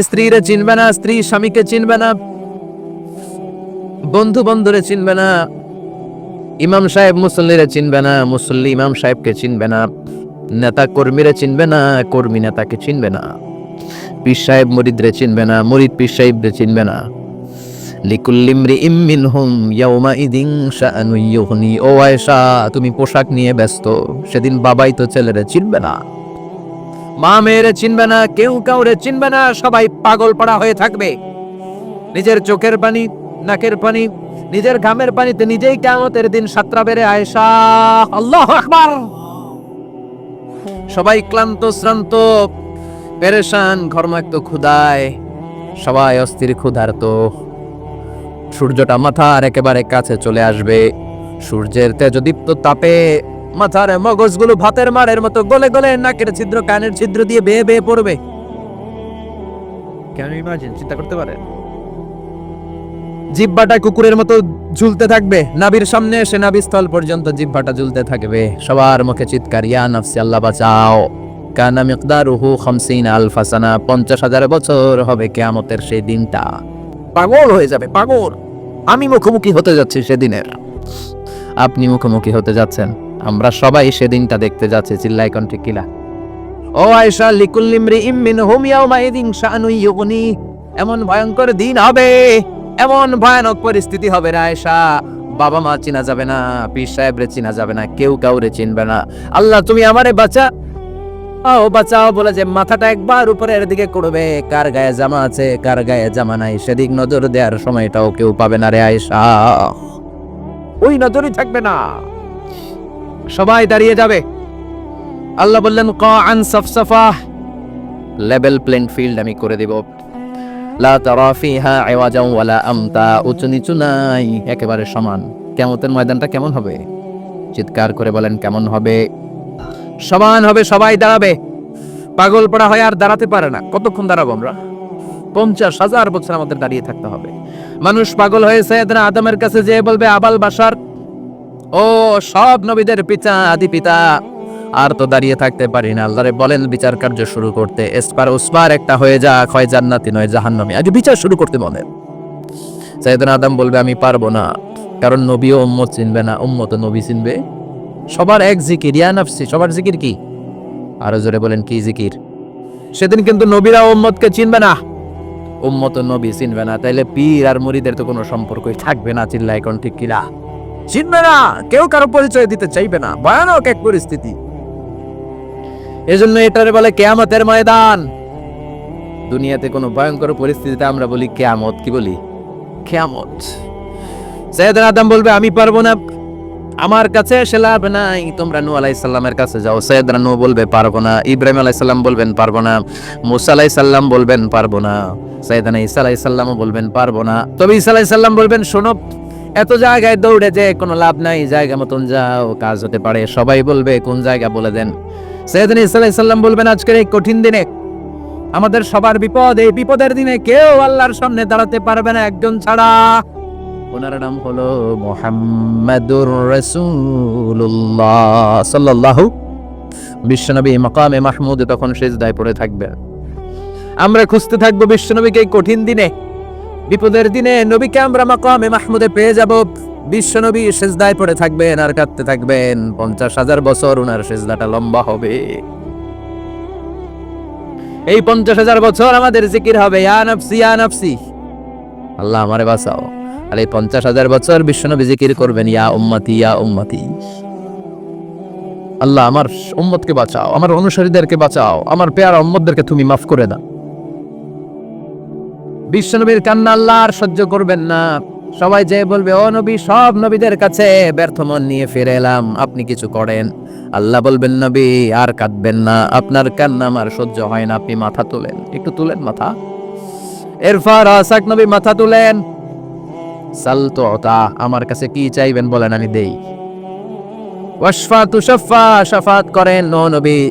স্ত্রীরে চিনবে না, স্ত্রী স্বামীকে চিনবে না, বন্ধু বন্ধুরে চিনবে না, ইমাম সাহেব মুসল্লিরে চিনবে না, মুসল্লি ইমাম সাহেবকে চিনবে না, নেতা কর্মীরে চিনবে না, কর্মী নেতাকে চিনবে না, পীর সাহেব মরিদরে চিনবে না, মরিদ পীর সাহেবরে চিনবে না। লিকুল্লিমরি ইম্মিন হুম ইয়াউমা ইদিং শাআনু ও আয়েশা, তুমি পোশাক নিয়ে ব্যস্ত, সেদিন বাবাই তো ছেলেরে চিনবে না। মা মেয়েরে চিনবে না, কেউ কাউরে চিনবে না, সবাই পাগল পড়া হয়ে থাকবে। নিজের চোখের পানি, নাকের পানি, নিজের ঘামের পানিতে নিজেই কেমতের দিন সাতরা বেড়ে আয়েশা। আল্লাহ আকবার! সবাই ক্লান্ত, শ্রান্ত, পেরেশান, ঘর্মাক্ত ক্ষুদায় সবাই অস্থির, ক্ষুধার্ত। সূর্যটা মাথার একেবারে কাছে চলে আসবে। সূর্যের তেজদীপ্ত তাপে মাথার মগজগুলো ভাতের মারের মতো গলে গলে নাকের ছিদ্র কানের ছিদ্র দিয়ে বেয়ে বেয়ে পড়বে। কেন ইমাজিন চিন্তা করতে পারে। জিব্বাটা কুকুরের মতো ঝুলতে থাকবে। নাবির সামনে এসে নাবিস্থল পর্যন্ত জিব্বাটা ঝুলতে থাকবে। সবার মুখে চিৎকার ইয়া নাফসি আল্লাহ বাঁচাও। কানা মিকদারুহু খামসিন আলফা সানা পঞ্চাশ হাজার বছর হবে কেয়ামতের সেই দিনটা। পাগল হয়ে যাবে পাগল। আমি মুখোমুখি হতে যাচ্ছি সেদিনের। আপনি মুখোমুখি হতে যাচ্ছেন। আমরা সবাই সেদিনটা দেখতে যাচ্ছি চিল্লাই কণ্ঠে কিলা। ও আয়েশা লিকুল্লিমরি ইম্মিন হুম ইয়াউমা ইদিন শানু ইউগনি, এমন ভয়ঙ্কর দিন হবে, এমন ভয়ানক পরিস্থিতি হবে রে আয়েশা। বাবা মা চিনা যাবে না, পীর সাহেবরে চিনা যাবে না, কেউ কাউরে চিনবে না। আল্লাহ, তুমি আমারে বাঁচা। ও বাঁচাও বলে যে মাথাটা একবার উপরের দিকে করবে কার গায়ে জামা আছে, কার গায়ে জামা নাই, সেদিক নজর দেওয়ার সময়টাও কেউ পাবে না রে আয়েশা। ওই নজরই থাকবে না। সবাই দাঁড়িয়ে যাবে। আল্লাহ বললেন ক আন সফসফা। লেভেল প্লেন ফিল্ড আমি করে দিব। লা তারা ফিহা আওয়াজাও ওয়ালা আমতা, উঁচু নিচু নাই, একেবারে সমান। কেমতের ময়দানটা কেমন হবে? চিৎকার করে বলেন, কেমন হবে? সমান হবে, সবাই দাঁড়াবে। পাগল পড়া হয় আর দাঁড়াতে পারে না। কতক্ষণ দাঁড়াবো আমরা? পঞ্চাশ হাজার বছর আমাদের দাঁড়িয়ে থাকতে হবে। মানুষ পাগল হয়েছে আদমের কাছে যে বলবে, আবাল বাসার ও, সব নবীদের পিতা, আদি পিতা। আর তো দাঁড়িয়ে থাকতে পারি না, আল্লাহরে বলেন, বিচার কার্য শুরু করতে। এসপার ওসপার একটা হয়ে যা হয় জান্নাতি নয়, জাহান্নামী। আগে বিচার শুরু করতে বলেন সাইয়েদনা আদম বলবে, আমি পারব না, কারণ নবীও উম্মত চিনবে না, উম্মত নবী চিনবে। সবার এক জিকির, ইয়া নাফসি, সবার জিকির কি? আরও জোরে বলেন, কি জিকির? সেদিন কিন্তু নবীরা উম্মতকে চিনবে না। উম্মত নবী চিনবে না, তাইলে পীর আর মুরিদের তো কোনো সম্পর্কই থাকবে না চিল্লা এখন ঠিক কিনা? চিনবে কেউ কারও পরিচয় দিতে চাইবে না। ভয়ানক এক পরিস্থিতি। এজন্য এটারে বলে কেয়ামতের ময়দান। দুনিয়াতে কোনো ভয়ঙ্কর পরিস্থিতিতে আমরা বলি কেয়ামত, কি বলি? কেয়ামত। সৈয়দনা আদম বলবে, আমি পারব না। আমার কাছে এসে লাভ নাই। তোমরা নূ আলাই সাল্লামের কাছে যাও। সৈয়দনা নূ বলবে, পারব না। ইব্রাহিম আলাই সাল্লাম বলবেন, পারব না। মুসা আলাই সাল্লাম বলবেন, পারব না। সৈয়দনা ঈসা আলাই সাল্লামও বলবেন, পারব না। তবে ঈসা আলাই সাল্লাম বলবেন, শোনো এত জায়গায় দৌড়ে যে কোনো লাভ নাই, জায়গা মতন যাও, কাজ হতে পারে, সবাই বলবে কোন জায়গা বলে দেন। সৈয়দনা আলাই বলবেন, আজকের এই কঠিন দিনে আমাদের সবার বিপদ, এই বিপদের দিনে কেউ আল্লাহর সামনে দাঁড়াতে পারবে না একজন ছাড়া। ওনার নাম হলো মোহাম্মদুর রসুল্লাহ সাল্লাল্লাহু বিশ্বনবী মাকামে মাহমুদ, তখন সেজদায় পড়ে থাকবে। আমরা খুঁজতে থাকব বিশ্বনবীকে এই কঠিন দিনে। বিপদের দিনে নবীকে আমরা মাকামে মাহমুদে পেয়ে যাব। বিশ্বনবী সেজদায় পড়ে থাকবেন আর কাঁদতে থাকবেন। পঞ্চাশ হাজার বছর ওনার সেজদাটা লম্বা হবে। এই পঞ্চাশ হাজার বছর আমাদের জিকির হবে। ইয়া নফসি ইয়া নফসি। আল্লাহ আমারে বাঁচাও। আর এই পঞ্চাশ হাজার বছর বিশ্বনবী জিকির করবেন, ইয়া উম্মতি ইয়া উম্মতি। আল্লাহ আমার উম্মতকে বাঁচাও, আমার অনুসারীদেরকে বাঁচাও, আমার পেয়ারা উম্মতদেরকে তুমি মাফ করে দাও। বিশ্বনবীর কান্না আল্লাহ আর সহ্য করবেন না। সবাই যে বলবে, ও নবী, সব নবীদের কাছে ব্যর্থ মন নিয়ে ফিরে এলাম। আপনি কিছু করেন? আল্লাহ বলবেন, নবী, আর কাঁদবেন না। আপনার কান্না আমার সহ্য হয় না। আপনি মাথা তুলেন। একটু তুলেন মাথা। এরফার আসাক নবী মাথা তুলেন। সালতো তা আমার কাছে কি চাইবেন বলেন, আমি দেই। ওয়াশফা তুশাফা শাফাত করেন নো নবী।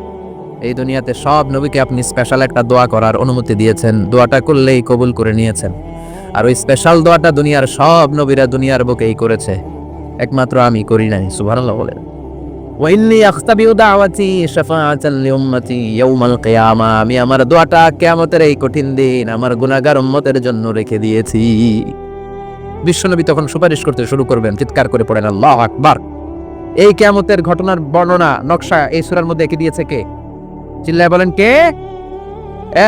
এই দুনিয়াতে সব নবীকে আপনি স্পেশাল একটা দোয়া করার অনুমতি দিয়েছেন। দোয়াটা করলেই কবুল করে নিয়েছেন। আর ওই স্পেশাল দোয়াটা দুনিয়ার সব নবীরা দুনিয়ার বুকেই করেছে। একমাত্র আমি করি নাই, সুবহানাল্লাহ বলেন। ওয়াইন্নি আখতাবিউ দাওয়াতি শাফাআতান লিউম্মতি ইয়াউমাল কিয়ামা। আমি আমার দোয়াটা কিয়ামতের এই কঠিন দিন আমার গুনাহগার উম্মতের জন্য রেখে দিয়েছি। বিশ্বনবী তখন সুপারিশ করতে শুরু করবেন, চিৎকার করে পড়েন, আল্লাহ আকবার! এই কিয়ামতের ঘটনার বর্ণনা, নকশা এই সূরার মধ্যে এঁকে দিয়েছে কে? চিল্লায় বলেন কে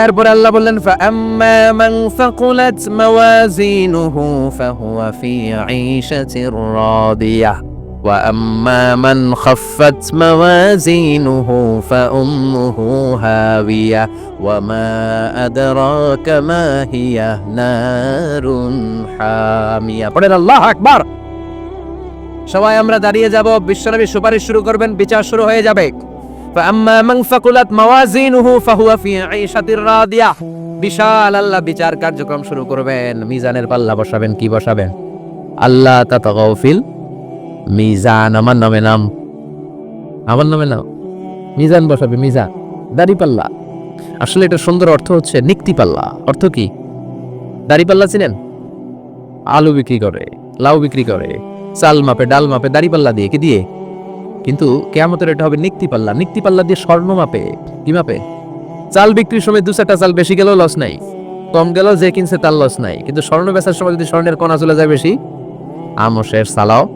এরপরে আল্লাহ বললেন فَأَمَّا مَنْ ثَقُلَتْ مَوَازِينُهُ فَهُوَ فِي عِيشَةٍ رَاضِيَةٍ وَأَمَّا مَنْ خَفَّتْ مَوَازِينُهُ فَأُمُّهُ هَاوِيَةٌ وَمَا أَدْرَاكَ مَا هِيَ نَارٌ حَامِيَةٌ পড়েন আল্লাহ আকবার সবাই আমরা দাঁড়িয়ে যাব বিশ্বনবী সুপারিশ শুরু করবেন বিচার শুরু হয়ে যাবে فأما من ثقلت موازينه فهو في عيشة راضية বিশাল আল্লাহ বিচার কার্যক্রম শুরু করবেন মিজানের পাল্লা বসাবেন কি বসাবেন আল্লাহ তাতাগাও ফিল মিজান আমার নামে নাম আমার নামে নাম মিজান বসাবে মিজান দাড়ি পাল্লা আসলে এটা সুন্দর অর্থ হচ্ছে নিক্তি পাল্লা অর্থ কি দাড়ি পাল্লা চিনেন আলু বিক্রি করে লাউ বিক্রি করে চাল মাপে ডাল মাপে দাড়ি পাল্লা দিয়ে কি দিয়ে কিন্তু কেয়ামতের এটা হবে নিক্তি পাল্লা। নিক্তি পাল্লা দিয়ে স্বর্ণ মাপে। কি মাপে? চাল বিক্রির সময় দু চারটা চাল বেশি গেলেও লস নাই। কম গেল যে কিনছে তার লস নাই। কিন্তু স্বর্ণ বেচার সময় যদি স্বর্ণের কণা চলে যায় বেশি আমসের শেষ সালাও।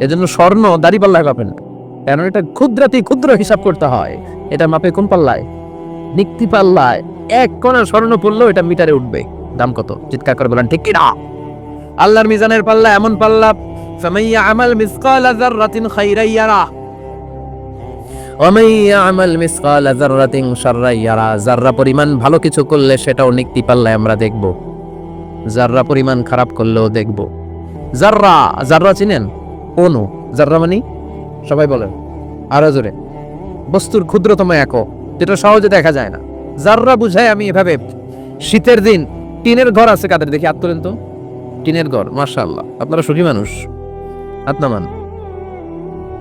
এজন্য স্বর্ণ দাড়ি পাল্লায় মাপে না। এটা ক্ষুদ্রাতি ক্ষুদ্র হিসাব করতে হয়। এটা মাপে কোন পাল্লায়? নিক্তি পাল্লায়। এক কণা স্বর্ণ পড়লেও এটা মিটারে উঠবে। দাম কত? চিৎকার করে বলেন, ঠিক কিনা? আল্লাহর মিজানের পাল্লা এমন পাল্লা, ফামাইয়া আমাল মিসকাল যাররাতিন খাইরাইয়ারা। জাররা পরিমাণ ভালো কিছু করলে সেটাও নিক্তি পাল্লায় আমরা দেখব। জাররা পরিমাণ খারাপ করলেও দেখব। জাররা জাররা চিনেন? অনু জাররা মানে? সবাই বলেন। আরও জোরে। বস্তুর ক্ষুদ্রতম একক যেটা সহজে দেখা যায় না। জাররা বুঝায় আমি এভাবে, শীতের দিন টিনের ঘর আছে কাদের দেখি? হাত তোলেন তো। টিনের ঘর মার্শাল্লাহ আপনারা সুখী মানুষ। হাত নামান।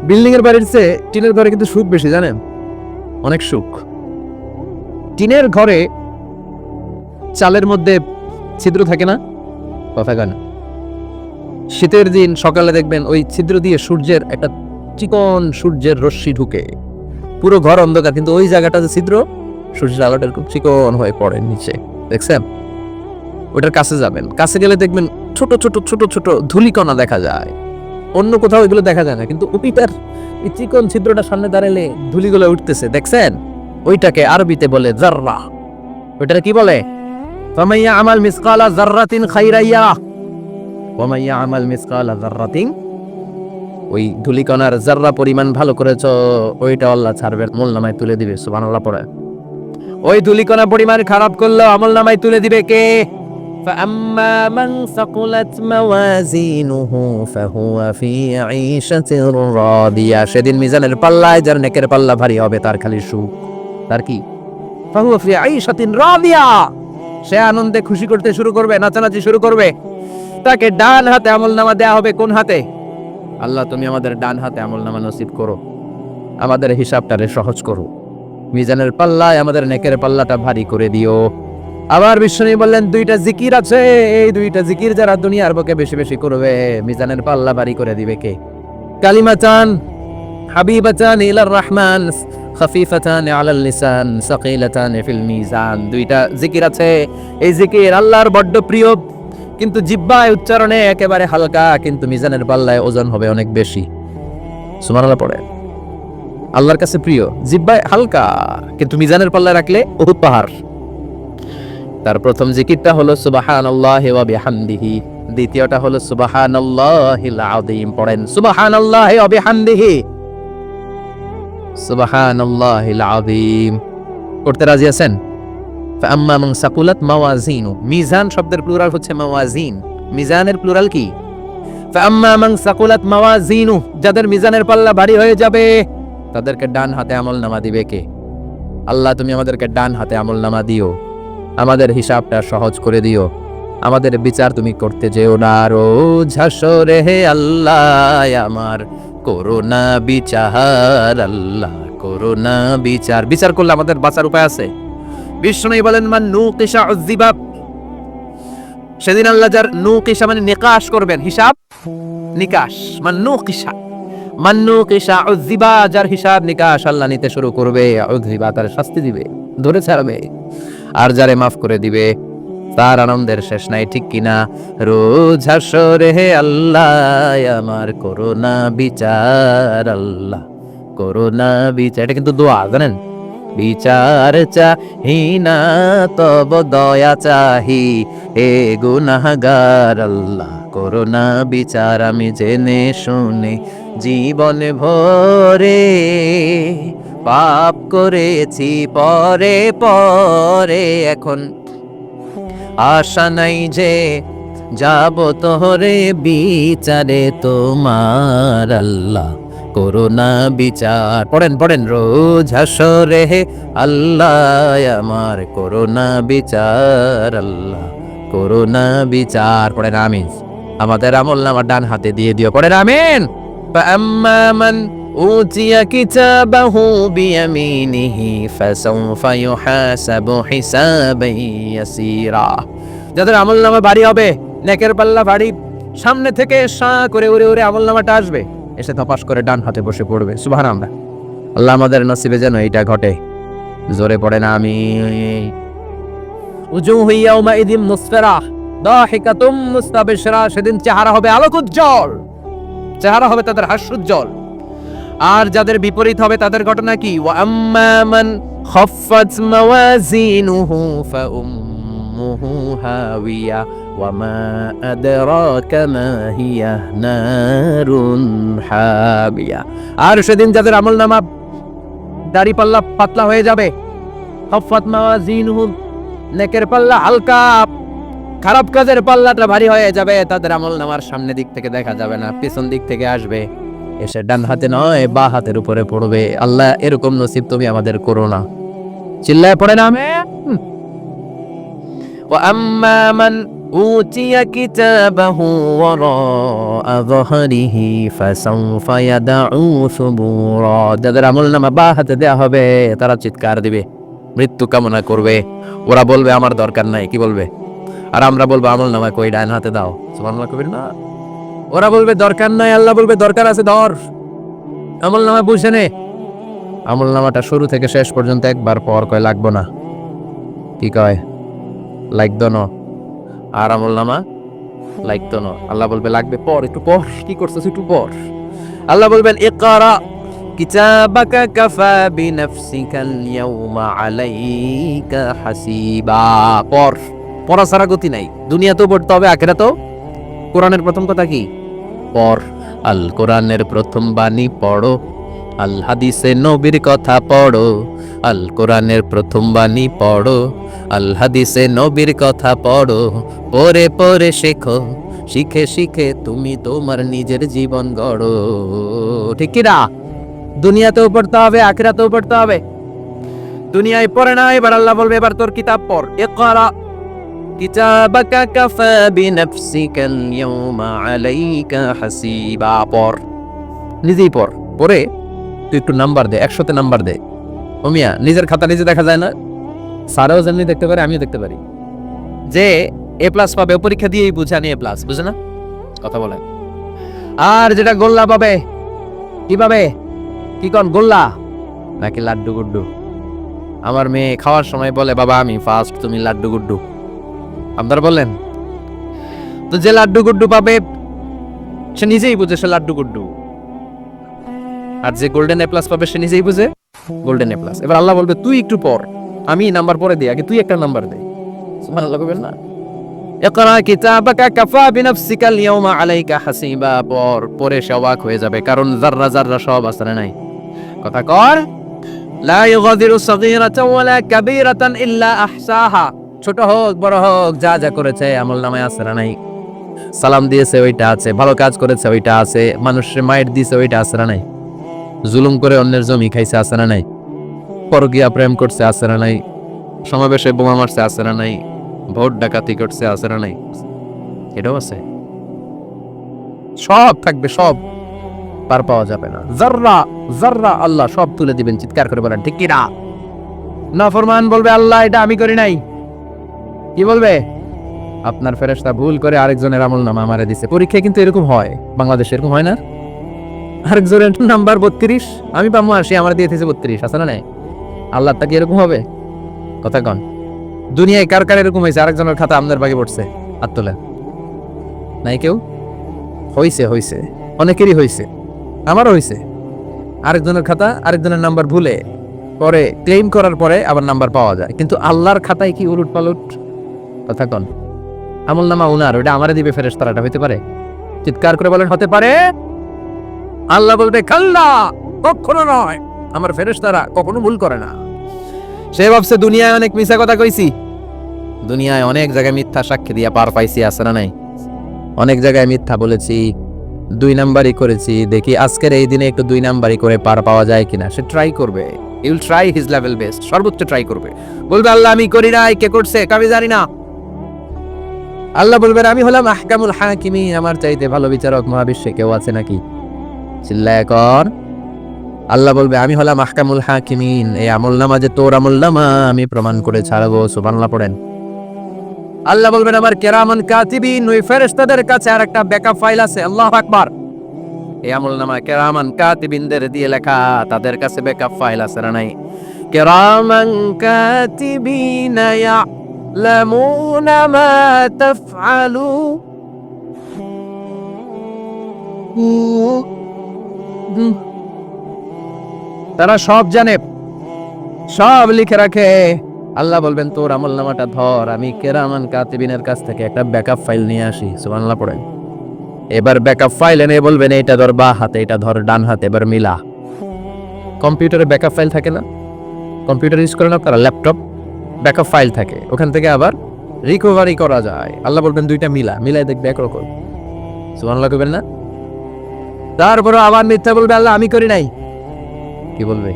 বিল্ডিং এর বাড়ির চেয়ে টিনের ঘরে কিন্তু সুখ বেশি, জানেন? অনেক সুখ। টিনের ঘরে চালের মধ্যে ছিদ্র থাকে না? কথা গান শীতের দিন সকালে দেখবেন ওই ছিদ্র দিয়ে সূর্যের একটা চিকন সূর্যের রশ্মি ঢুকে। পুরো ঘর অন্ধকার, কিন্তু ওই জায়গাটা যে ছিদ্র, সূর্যের আলোটা খুব চিকন হয়ে পড়ে নিচে। দেখছেন? ওটার কাছে যাবেন। কাছে গেলে দেখবেন ছোট ছোট ছোট ছোট ধুলিকণা দেখা যায়। অন্য কোথাও এগুলো দেখা যায় না। কিন্তু ওইটার এই চিকন ছিদ্রটা সামনে দাঁড়ালে ধুলিগুলো উঠতেছে, দেখছেন? ওইটাকে আরবিতে বলে জাররা। ওইটাকে কি বলে? ফামাইয়া আমাল মিসকালা জাররাতিন খাইরাইয়া। ওয়ামাইয়া আমাল মিসকালা জাররাতিন। ওই ধুলিকণার জাররা পরিমাণ ভালো করেছ, ওইটা আল্লাহ ছাড়বে আমল নামায় তুলে দিবে, সুবহানাল্লাহ পড়ে। ওই ধুলিকণা পরিমাণ খারাপ করল আমল নামায় তুলে দিবে কে? فأما من ثقلت موازينه فهو في عيشة راضية সেদিন মিজানের পাল্লায় যার নেকের পাল্লা ভারী হবে তার খালি সুখ তার কি فهو في عيشة راضية সে আনন্দে খুশি করতে শুরু করবে নাচানাচি শুরু করবে তাকে ডান হাতে আমল নামা দেয়া হবে কোন হাতে আল্লাহ তুমি আমাদের ডান হাতে আমল নামা নসিব করো আমাদের হিসাবটারে সহজ করো মিজানের পাল্লায় আমাদের নেকের পাল্লাটা ভারী করে দিও আবার বিষ্ণু বললেন, দুইটা জিকির আছে। এই দুইটা জিকির যারা দুনিয়ার বুকে বেশি বেশি করবে, মিজানের পাল্লা বাড়ি করে দিবে কে? কালিমাতান, হাবিবাতান ইলার রহমান, খাফিফাতান আলাল লিসান, সাকিলাতান ফিল মিজান। দুইটা জিকির আছে। এই জিকির আল্লাহর বড্ড প্রিয়। কিন্তু জিব্বায় উচ্চারণে একেবারে হালকা, কিন্তু মিজানের পাল্লায় ওজন হবে অনেক বেশি। সুবহানাল্লাহ পড়ে আল্লাহর কাছে প্রিয়। জিব্বায় হালকা, কিন্তু মিজানের পাল্লায় রাখলে বহুত পাহাড়। তার প্রথম জিকিরটা হলো সুবহানাল্লাহি ওয়া বিহামদিহি। দ্বিতীয়টা হলো সুবহানাল্লাহিল আযীম। পড়েন, সুবহানাল্লাহি ওয়া বিহামদিহি। সুবহানাল্লাহিল আযীম। পড়তে রাজি আছেন? ফাম্মা মান সাকুলাত মাওয়াজিনু মিজান শব্দের প্লুরাল হচ্ছে মাওয়াজিন মিজানের প্লুরাল কি? ফাম্মা মান সাকুলাত মাওয়াজিনু যাদের মিজানের পাল্লা ভারী হয়ে যাবে, তাদেরকে ডান হাতে আমল নামা দিবে কে? আল্লাহ, তুমি আমাদেরকে ডান হাতে আমল নামা দিও। আমাদের হিসাবটা সহজ করে দিও। আমাদের বিচার তুমি করতে যেও না। রোজ হাসরে, হে আল্লাহ, আমার করোনা বিচার, আল্লাহ, করোনা বিচার। বিচার করলে আমাদের বাঁচার উপায় আছে। বিষ্ণু বলেন, মান নু কিসা উজ্জিবাব সেদিন আল্লাহ যার নু কিসা মানে নিকাশ করবেন। হিসাব? নিকাশ। মান নু কিসা মান্নু কিসা উজ্জিবা যার হিসাব নিকাশ আল্লাহ নিতে শুরু করবে উজ্জিবা তার শাস্তি দিবে, ধরে ছাড়বে, আর যারে মাফ করে দিবে, তার আনন্দের শেষ নাই, ঠিক কিনা? রোজ হাসরে আল্লাহ, আমার করোনা বিচার, আল্লাহ করোনা বিচার। এটা কিন্তু দোয়া, জানেন? বিচার চাহিনা, তব দয়া চাহি, হে গুনাহগার, আল্লাহ করোনা বিচার, আমি জেনে শুনে জীবন ভরে পাপ করেছি পরে পরে। এখন আশা নাই যে যাব তোহরে বিচারে তোমার আল্লাহ। করোনা বিচার। পড়েন পড়েন, রোজ হাসরে আল্লাহ, আমার করোনা বিচার আল্লাহ। করোনা বিচার। পড়েন, আমিন। আমাদের আমল নামা ডান হাতে দিয়ে দিও, পড়েন, আমিন। ফাআম্মামান উতিয়া কিতাবাহু বিয়ামিনিহি, ফাসাউফা ইউহাসাবু হিসাবান ইয়াসীরা। যাদের আমল নামা ভারী হবে, নেকের পাল্লা ভারী, সামনে থেকে সাঁ করে উড়ে উড়ে আমল নামাটা আসবে, এসে ধপাস করে ডান হাতে বসে পড়বে সুবাহান আমরা আল্লাহ আমাদের নসিবে যেন এটা ঘটে। জোরে পড়ে না আমি উজু হইয়া উমা ইদিম নুসফেরা দাহিকাতুম মুস্তাবিশরা, সেদিন চেহারা হবে আলোকোজ্জ্বল। চেহারা হবে তাদের হাস্যোজ্জ্বল। আর যাদের বিপরীত হবে তাদের ঘটনা কি? ওয়া আম্মা মাওয়াজিনুহু ফাউম্মুহু হাওিয়া, ওয়া মা আদরাকা মা হিয়া নারুন হাবিয়া। আর সেদিন যাদের আমলনামা দাড়ি পাল্লা পাতলা হয়ে যাবে, খাফফাত মাওয়াজিনুহু, নেকের পাল্লা হালকা খারাপ কাজের পাল্লাটা ভারী হয়ে যাবে তাদের আমল নামার সামনে দিক থেকে দেখা যাবে না পিছন দিক থেকে আসবে এসে ডান হাতে নয় বা হাতের উপরে পড়বে আল্লাহ এরকম নসিব তুমি আমাদের করো না চিল্লায় পড়ে না আমি وأما من أوتي كتابه وراء ظهره فسوف يدعو ثبورا যাদের আমল নামা বা হাতে দেয়া হবে তারা চিৎকার দিবে মৃত্যু কামনা করবে ওরা বলবে আমার দরকার নাই কি বলবে আর আমরা বলব আমল নামা কই, ডান হাতে দাও। সুবহানাল্লাহ, কবির না? ওরা বলবে, দরকার নাই, আল্লাহ বলবে, দরকার আছে, ধর। আমল নামা বুঝে নে। আমল নামাটা শুরু থেকে শেষ পর্যন্ত একবার পর কয়, লাগবো না। কি কয়? লাগতো না। আর আমল নামা লাগতো না। আল্লাহ বলবে, লাগবে পর, একটু পর। কি করছিস, একটু পর? আল্লাহ বলবেন, ইকরা কিতাবাকা কাফা বিনাফসিকাল আলাইকা হাসিবা। পর। পড়া ছাড়া গতি নাই। দুনিয়াতেও পড়তে হবে, আখেরাতেও? কোরআনের প্রথম কথা কি? পর আল কোরআনের প্রথম বাণী পড়ো। আল হাদিসে নবীর কথা পড়ো। আল কোরআনের প্রথম বাণী পড়ো। আল হাদিসে নবীর কথা পড়ো। পড়ে পড়ে শেখো। শিখে শিখে তুমি তোমার নিজের জীবন গড়ো। ঠিক কি না? দুনিয়াতেও পড়তে হবে, আখিরাতেও পড়তে হবে। দুনিয়ায় পড়ে না, এবার আল্লাহ বলবে, এবার তোর কিতাব পড়। ইকরা কিতাবাকা কাফা বিনাফসিকা আল-ইয়াওমা আলাইকা হাসিবা পড়। নিজেই পড়। পড়ে তুই একটু নাম্বার দে, একশোতে নাম্বার দে। ও মিয়া, নিজের খাতা নিজে দেখা যায় না? স্যারেও যেমনি দেখতে পারে, আমিও দেখতে পারি। যে এ প্লাস পাবে পরীক্ষা দিয়েই বুঝে আনি এ প্লাস বুঝে না? কথা বলেন আর যেটা গোল্লা পাবে, কি পাবে? কি কন, গোল্লা? নাকি লাড্ডু গুড্ডু? আমার মেয়ে খাওয়ার সময় বলে, বাবা, আমি ফার্স্ট তুমি লাড্ডু গুড্ডু। আপনারা বললেন, তো যে লাড্ডু গুড্ডু পাবে, সে নিজেই বুঝে সে লাড্ডু গুড্ডু। আর যে গোল্ডেন এ প্লাস পাবে, সে নিজেই বুঝে গোল্ডেন এ প্লাস এবার আল্লাহ বলবে, তুই একটু পর আমি নাম্বার পরে দিই, আগে তুই একটা নাম্বার দে। সুবহানাল্লাহ না? কিতাবাকা কাফা আলাইকা হাসিবা। পর, পরে হয়ে যাবে, কারণ জাররা জাররা সব আসলে নাই। কথা কর, লা ইউগাদিরু সাগীরাতান ওয়ালা কাবীরাতান ইল্লা আহসাহা। ছোট হোক, বড় হোক, যা যা করেছে, আমল নামায় আছে না নাই? সালাম দিয়েছে, ওইটা আছে। ভালো কাজ করেছে, ওইটা আছে। মানুষের মায়ের দিয়েছে ওইটা আছে না নাই? জুলুম করে অন্যের জমি খাইছে, আছে না নাই? পরকিয়া প্রেম করছে, আছে না নাই? সমাবেশে বোমা মারছে, আছে না নাই? ভোট ডাকাতি করছে, আছে না নাই? এটাও আছে? সব থাকবে, সব। পার পাওয়া যাবে না। জাররা জাররা আল্লাহ সব তুলে দিবেন, চিৎকার করে বলেন, ঠিক কিনা না? ফরমান বলবে, আল্লাহ, এটা আমি করি নাই। কি বলবে? আপনার ফেরেশতা ভুল করে আরেকজনের আমল নামা আমারে দিছে। পরীক্ষায় কিন্তু এরকম হয়। বাংলাদেশে এরকম হয় না? আরেকজনের নাম্বার বত্রিশ? আমি পাবো আসি আমার দিয়ে দিয়েছে বত্রিশ, আছে না নাই? আল্লাহ তা কি এরকম হবে? কথা কন। দুনিয়ায় কার কার এরকম হয়েছে? আরেকজনের খাতা আপনার বাগে পড়ছে। তোলেন। নাই কেউ? হইছে হইছে। অনেকেরই হইছে। আমারও হইছে। আরেকজনের খাতা আরেকজনের নাম্বার ভুলে পরে ক্লেম করার পরে আবার নাম্বার পাওয়া যায়। কিন্তু আল্লাহর খাতায় কি উলুট পালট কথা কন আমল নামা উনার ওটা আমারে দিবে ফেরেস তারাটা হইতে পারে? চিৎকার করে বলেন, হতে পারে? আল্লাহ বলবে, কাল্লা, কখনো নয়। আমার ফেরেস তারা কখনো ভুল করে না। সে ভাবছে, দুনিয়ায় অনেক মিথ্যা কথা কইছি। দুনিয়ায় অনেক জায়গায় মিথ্যা সাক্ষী দিয়া পার পাইছি, আছে না নাই? অনেক জায়গায় মিথ্যা বলেছি, দুই নাম্বারই করেছি। দেখি আজকের এই দিনে একটু দুই নাম্বারই করে পার পাওয়া যায় কিনা? সে ট্রাই করবে। You'll try his level best সর্বোচ্চ ট্রাই করবে। বলবে, আল্লাহ, আমি করি নাই। কে করছে? আমি জানি না। আল্লাহ বলবেন, আমি হলাম আহকামুল হাকিমি আমার চাইতে ভালো বিচারক মহাবিশ্বে কেউ আছে নাকি? চিল্লায় কর। আল্লাহ বলবে, আমি হলাম আহকামুল হাকিমিন, এই আমল নামা যে তোর আমল নামা আমি প্রমাণ করে ছাড়বো, সুবহানাল্লাহ পড়েন। আল্লাহ বলবেন, আমার কেরামান কাতিবিন, ওই ফেরেশতাদের কাছে আর একটা ব্যাকআপ ফাইল আছে, আল্লাহ আকবার। এই আমল নামা কেরামান কাতিবিনদের দিয়ে লেখা, তাদের কাছে ব্যাকআপ ফাইল আছে না নাই? কেরামান কাতিবিন ইয়ালামুনা মা তাফআলু তারা সব জানে, সব লিখে রাখে। আল্লাহ বলবেন, তোর আমল নামাটা ধর, আমি কেরামান কাতিবিনের কাছ থেকে একটা ব্যাকআপ ফাইল নিয়ে আসি। সুবহানাল্লাহ পড়েন। এবার ব্যাকআপ ফাইল এনে বলবেন এটা ধর বা হাতে এটা ধর ডান হাতে, এবার মিলা। কম্পিউটারে ব্যাকআপ ফাইল থাকে না? কম্পিউটার ইউজ করেন আপনারা? ল্যাপটপ? ব্যাকআপ ফাইল থাকে। ওখান থেকে আবার রিকভারি করা যায়। আল্লাহ বলবেন দুইটা মিলা, মিলাই দেখবে একরকম সুবহানাল্লাহ কইবেন না? তারপরে আবার মিথ্যা বলবে, আল্লাহ আমি করি নাই। কি বলবে?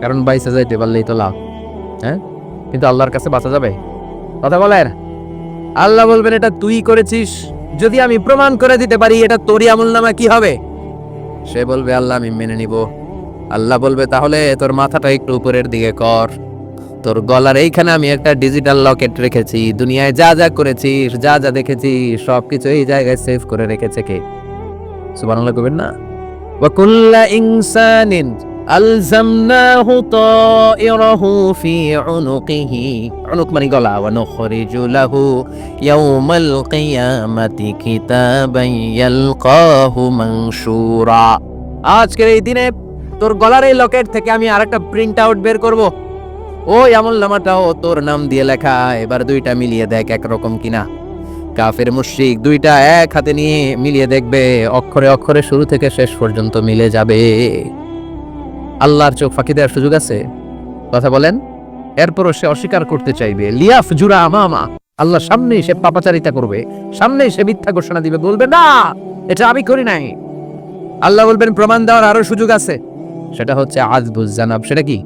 কারণ বাইসে যাইতে পারলেই তো লাভ। হ্যাঁ? কিন্তু আল্লাহর কাছে বাঁচা যাবে? কথা বলেন। আল্লাহ বলবেন, এটা তুই করেছিস। যদি আমি প্রমাণ করে দিতে পারি, এটা তোরই আমল নামা কি হবে? সে বলবে, আল্লাহ আমি মেনে নিব। আল্লাহ বলবে, তাহলে তোর মাথাটা একটু উপরের দিকে কর। তোর গলার এইখানে আমি একটা ডিজিটাল লকেট রেখেছি। দুনিয়ায় যা যা করেছি, যা যা দেখেছি সব কিছু এই জায়গায় সেভ করে রেখেছে কে? সুবহানাল্লাহ কবেন না? ওয়াকুল্লা ইনসানিন আলজামনাহু তায়রাহু ফি উনুকিহি। উনুক মানে গলা। ওয়া নুখরিজু লাহু ইয়াউমাল কিয়ামাতি কিতাবান ইয়ালকাহু মানশুরা। আজকের এই দিনে তোর গলার এই লকেট থেকে আমি আরেকটা প্রিন্ট আউট বের করব। ওই আমল নামাটাও তোর নাম দিয়ে লেখা, এবার দুইটা মিলিয়ে দেখ একরকম কিনা। কাফের মুশরিক দুইটা এক হাতে নিয়ে মিলিয়ে দেখবে, অক্ষরে অক্ষরে শুরু থেকে শেষ পর্যন্ত মিলে যাবে। আল্লাহর চোখ ফাঁকি দেওয়ার সুযোগ আছে? কথা বলেন। এরপরও সে অস্বীকার করতে চাইবে, লিয়াফ জুরা আমামা। আল্লাহ সামনেই সে পাপাচারিতা করবে, সামনেই সে মিথ্যা ঘোষণা দিবে, বলবে, না, এটা আমি করি নাই। আল্লাহ বলবেন, প্রমাণ দেওয়ার আরও সুযোগ আছে। সেটা হচ্ছে আজবুজ জানাব, সেটা কি?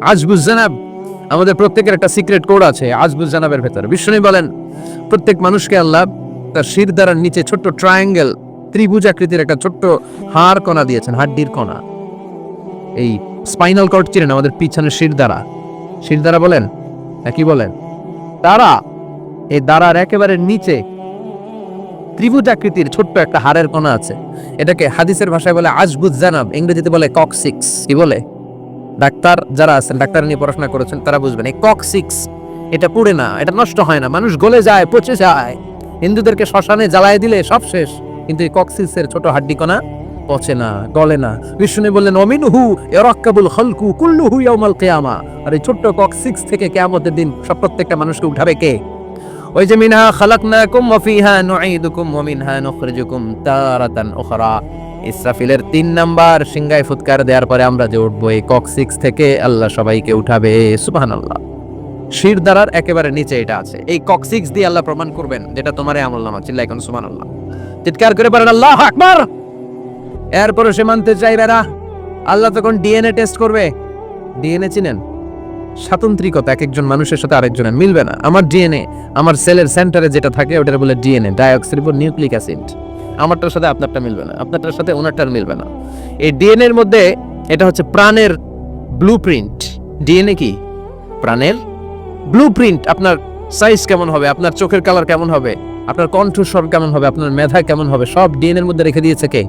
আজবুজ জানাব। আমাদের প্রত্যেকের একটা সিক্রেট কোড আছে আজবুজ জানাবের ভেতরে। বিষ্ণু বলেন, প্রত্যেক মানুষকে আল্লাহ তার শির দ্বারার নিচে ছোট্ট ট্রায়াঙ্গেল ত্রিভুজ আকৃতির একটা ছোট্ট হাড় কণা দিয়েছেন, হাড্ডির কণা। এই স্পাইনাল কর্ড চিনেন আমাদের পিছনের শির দ্বারা। শির দ্বারা বলেন না কি বলেন? তারা এই দ্বারার একেবারে নিচে ত্রিভুজ আকৃতির ছোট্ট একটা হাড়ের কণা আছে। এটাকে হাদিসের ভাষায় বলে আজবুজ জানাব, ইংরেজিতে বলে কক্সিক্স কি বলে? ডাক্তার যারা আছেন, ডাক্তার নিয়ে পড়াশোনা করেছেন, তারা বুঝবেন, এই কক্সিক্স এটা পুড়ে না, এটা নষ্ট হয় না, মানুষ গলে যায়, পচে যায়। হিন্দুদেরকে শ্মশানে জ্বালায় দিলে সব শেষ, কিন্তু এই কক্সিক্সের ছোট হাড্ডি কণা পচে না, গলে না। বিষ্ণু বললেন অমিন হু এরাক্কাবুল খলকু কুল্লু হু ইয়াউমাল কিয়ামা। আর এই ছোট্ট কক্সিক্স থেকে কিয়ামতের দিন সব প্রত্যেকটা মানুষকে উঠাবে কে? ওই যে, মিনহা খালাকনাকুম ওয়া ফিহা নুঈদুকুম ওয়া মিনহা নুখরিজুকুম তারাতান উখরা। ইসরাফিলের তিন নাম্বার সিংগায় ফুৎকার দেওয়ার পরে আমরা যে উঠবো এই কক্সিক্স থেকে, আল্লাহ সবাইকে উঠাবে, সুবহানাল্লাহ। শির দ্বারার একেবারে নিচে এটা আছে। এই কক্সিক্স দিয়ে আল্লাহ প্রমাণ করবেন যেটা তোমার আমল নামা চিল্লা এখন সুবহানাল্লাহ। চিৎকার করে বলেন, আল্লাহ আকবার! এরপরে সে মানতে চাইবে না। আল্লাহ তখন ডিএনএ টেস্ট করবে। ডিএনএ চিনেন? স্বাতন্ত্রিকতা, এক একজন মানুষের সাথে আরেকজনের মিলবে না। আমার ডিএনএ, আমার সেলের সেন্টারে যেটা থাকে, ওটার বলে ডিএনএ ডাইঅক্সিরিবো নিউক্লিক অ্যাসিড। আমারটার সাথে আপনারটা মিলবে না, আপনারটার সাথে ওনারটার মিলবে না। এই ডিএনএর মধ্যে এটা হচ্ছে প্রাণের ব্লু প্রিন্ট ডিএনএ কি? প্রাণের ব্লু প্রিন্ট আপনার সাইজ কেমন হবে? আপনার চোখের কালার কেমন হবে? আপনার কণ্ঠস্বর কেমন হবে? আপনার মেধা কেমন হবে? সব ডিএনএর মধ্যে রেখে দিয়েছে কে?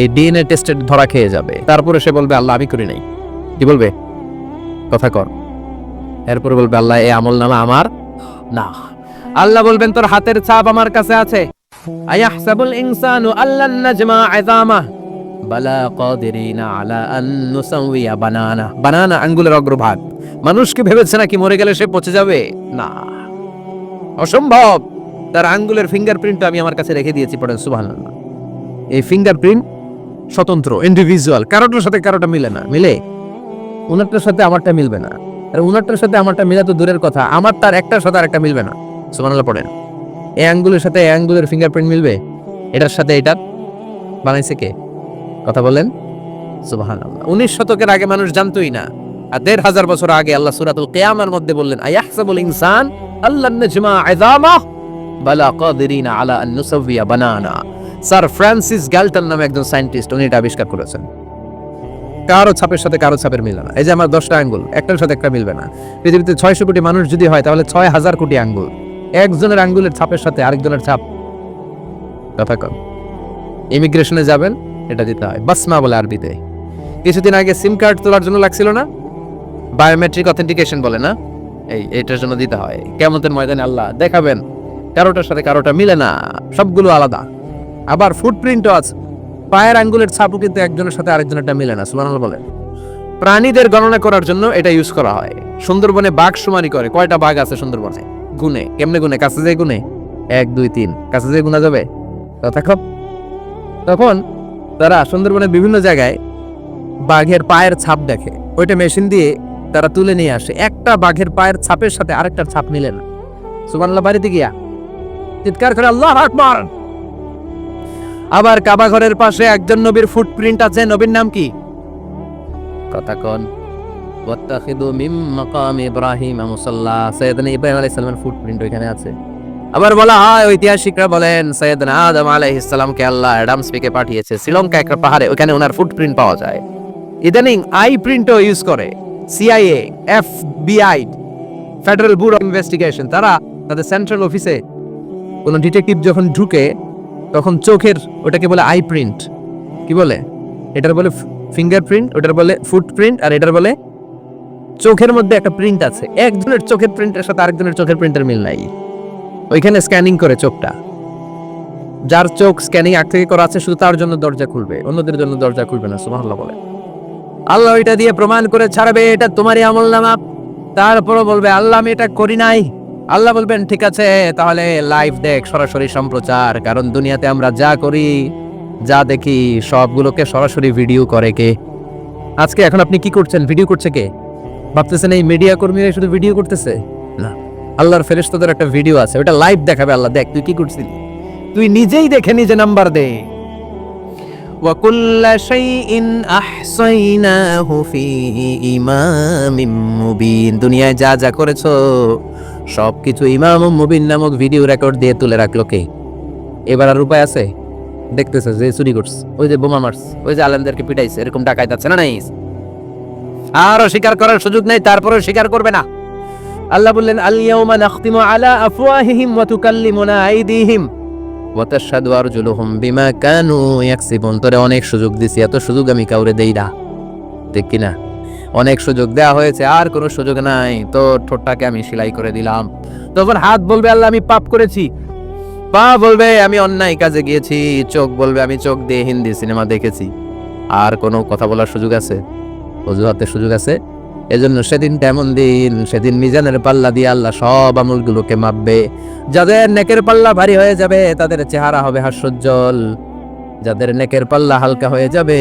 এই ডিএনএ টেস্টে ধরা খেয়ে যাবে। তারপরে সে বলবে, আল্লাহ, আমি করি নাই। কি বলবে? কথা কর। এরপরে বলবে, আল্লাহ এ আমল নামা আমার না। আল্লাহ বলবেন, তোর হাতের ছাপ আমার কাছে আছে। আয়াহসাবুল ইনসানু আল্লান নাজমা ইযামা বালা কাদিরিনা আলা আন নুসাউইয়া বানানা বানানা আঙ্গুলের অগ্রভাগ মানুষ কি ভেবেছে নাকি মরে গেলে সে পচে যাবে না অসম্ভব তার আঙ্গুলের ফিঙ্গারপ্রিন্ট আমি আমার কাছে রেখে দিয়েছি পড়েন এই ফিঙ্গারপ্রিন্ট স্বতন্ত্র ইন্ডিভিজুয়াল কারোটার সাথে কারোটা মিলে না। মিলে? উনারটার সাথে আমারটা মিলবে না। আর উনারটার সাথে আমারটা মিলা তো দূরের কথা। আমার তার একটার সাথে আরেকটা মিলবে না। সুবহানাল্লাহ পড়েন। এই আঙ্গুলের সাথে এই আঙ্গুলের ফিঙ্গারপ্রিন্ট মিলবে? এটার সাথে এটার বানাইছে কে? কথা বলেন। সুবহানাল্লাহ। উনিশ শতকের আগে মানুষ জানতোই না। আর দেড় হাজার বছর আগে আল্লাহ সুরাতুল কেয়ামার মধ্যে বললেন, আয়াহসাবুল ইনসান আল্লাহ নাজমা ইযামাহ বালা কাদিরিনা আলা আন নুসাউইয়া বানানা। স্যার ফ্রান্সিস গ্যালটন নামে একজন সায়েন্টিস্ট, উনি এটা আবিষ্কার করেছেন। কারও ছাপের সাথে কারও ছাপের মিলে না। এই যে আমার দশটা আঙ্গুল, একটার সাথে একটা মিলবে না। পৃথিবীতে ছয়শো কোটি মানুষ যদি হয়, তাহলে ছয় হাজার কোটি আঙ্গুল। একজনের আঙ্গুলের ছাপের সাথে আরেকজনের ছাপ। কথা কম। ইমিগ্রেশনে যাবেন, এটা দিতে হয়। বাসমা বলে আরবিতে। কিছুদিন আগে সিম কার্ড তোলার জন্য লাগছিল না? বায়োমেট্রিক অথেন্টিকেশন বলে না? এই, এটার জন্য দিতে হয়। কেমতের ময়দানে আল্লাহ দেখাবেন। কারোটার সাথে কারোটা মিলে না। সবগুলো আলাদা। আবার ফুটপ্রিন্টও আছে। পায়ের আঙ্গুলের ছাপও কিন্তু একজনের সাথে আরেকজনেরটা মিলে না, সুবহানাল্লাহ বলেন। প্রাণীদের গণনা করার জন্য এটা ইউজ করা হয়। সুন্দরবনে বাঘ সুমারি করে। কয়টা বাঘ আছে সুন্দরবনে? গুনে কেমনে গুনে কাছে যায় গুনে এক, দুই, তিন। কাছে যায় গুনা যাবে? তখন তারা সুন্দরবনের বিভিন্ন জায়গায় বাঘের পায়ের ছাপ দেখে। ওইটা মেশিন দিয়ে তারা তুলে নিয়ে আসে। একটা বাঘের পায়ের ছাপের সাথে আরেকটা ছাপ মিলে না। সুবহানাল্লাহ, বাড়িতে গিয়া চিৎকার করে, আল্লাহ আবার কাবা ঘরের পাশে একজন নবীর ফুটপ্রিন্ট আছে। নবীর নাম কি? কথা কন। ইব্রাহিম মুসাল্লা। সাইয়েদনা ইব্রাহিম আলাইহিস সালামের ফুটপ্রিন্ট ওইখানে আছে। আবার বলা হয়, ঐতিহাসিকরা বলেন, সৈয়দনা আদম আলাইহিস সালামকে আল্লাহ অ্যাডামস পেকে পাঠিয়েছে। শ্রীলঙ্কা একটা পাহাড়ে ওখানে ওনার ফুটপ্রিন্ট পাওয়া যায়। ইদানিং আই প্রিন্টও ইউজ করে, CIA, FBI, federal bureau of investigation. তারা তাদের সেন্ট্রাল অফিসে কোনো ডিটেকটিভ যখন ঢুকে, তখন চোখের ওটাকে বলে আই প্রিন্ট। কি বলে? এটার বলে ফিঙ্গারপ্রিন্ট, ওটার বলে ফুটপ্রিন্ট আর এটার বলে চোখের মধ্যে একটা প্রিন্ট আছে। একজনের চোখের প্রিন্টের সাথে আরেকজনের চোখের প্রিন্টের মিল নাই। ওইখানে স্ক্যানিং করে চোখটা। যার চোখ স্ক্যানিং আগ থেকে করা আছে, শুধু তার জন্য দরজা খুলবে। অন্যদের জন্য দরজা খুলবে না, সুবহানাল্লাহ বলে। আল্লাহ এটা দিয়ে প্রমাণ করে ছাড়বে, এটা তোমারই আমল নামা। তারপরও বলবে, আল্লাহ, আমি এটা করি নাই। আল্লাহ বলবেন, ঠিক আছে, তাহলে লাইভ দেখ, সরাসরি সম্প্রচার। কারণ দুনিয়াতে আমরা যা করি, যা দেখি, সবগুলোকে সরাসরি ভিডিও করে কে? আজকে এখন আপনি কি করছেন? ভিডিও করছে কে? ভাবতেছেন এই মিডিয়া কর্মীরা শুধু ভিডিও করতেছে না আল্লাহর ফেরেশতাদের একটা ভিডিও আছে ওটা লাইভ দেখাবে আল্লাহ দেখ তুই কি করছিলি তুই নিজেই দেখে নিজে নাম্বার দে وكل شيء أحصيناه في إمام مبين দুনিয়ায় যা যা করেছো সবকিছু ইমাম মুবিন নামক ভিডিও রেকর্ড দিয়ে তুলে রাখলো কে এবার আর উপায় আছে দেখতেছে যে চুরি করছে ওই যে বোমা মারছে ওই যে আলেমদেরকে পিটাইছে এরকম ডাকাইতে আছে না নাই আরও স্বীকার করার সুযোগ নেই, তারপরেও স্বীকার করবে না। আল্লাহ বললেন আলিয়াউমা নাখতিমু আলা আফওয়াহিহিম ওয়া তুকাল্লিমুনা আইদিহিম। ওয়া তাশহাদু আরজুলুহুম বিমা কানু ইয়াকসিবুন। তোরে অনেক সুযোগ দিছি, এত সুযোগ আমি কাউরে দেই না। ঠিক কি না? অনেক সুযোগ দেয়া হয়েছে, আর কোনো সুযোগ নাই। তো ঠোঁটটাকে আমি সেলাই করে দিলাম। তখন হাত বলবে, আল্লাহ, আমি পাপ করেছি। পা বলবে, আমি অন্যায় কাজে গিয়েছি। চোখ বলবে, আমি চোখ দিয়ে হিন্দি সিনেমা দেখেছি। আর কোনো কথা বলার সুযোগ আছে? অজুহাতের সুযোগ আছে। এজন্য সেদিন তেমন দিন, সেদিন মিজানের পাল্লা দিয়ে আল্লাহ সব আমলগুলোকে মাপবে। যাদের নেকের পাল্লা ভারী হয়ে যাবে, তাদের চেহারা হবে হাস্যজ্জ্বল। যাদের নেকের পাল্লা হালকা হয়ে যাবে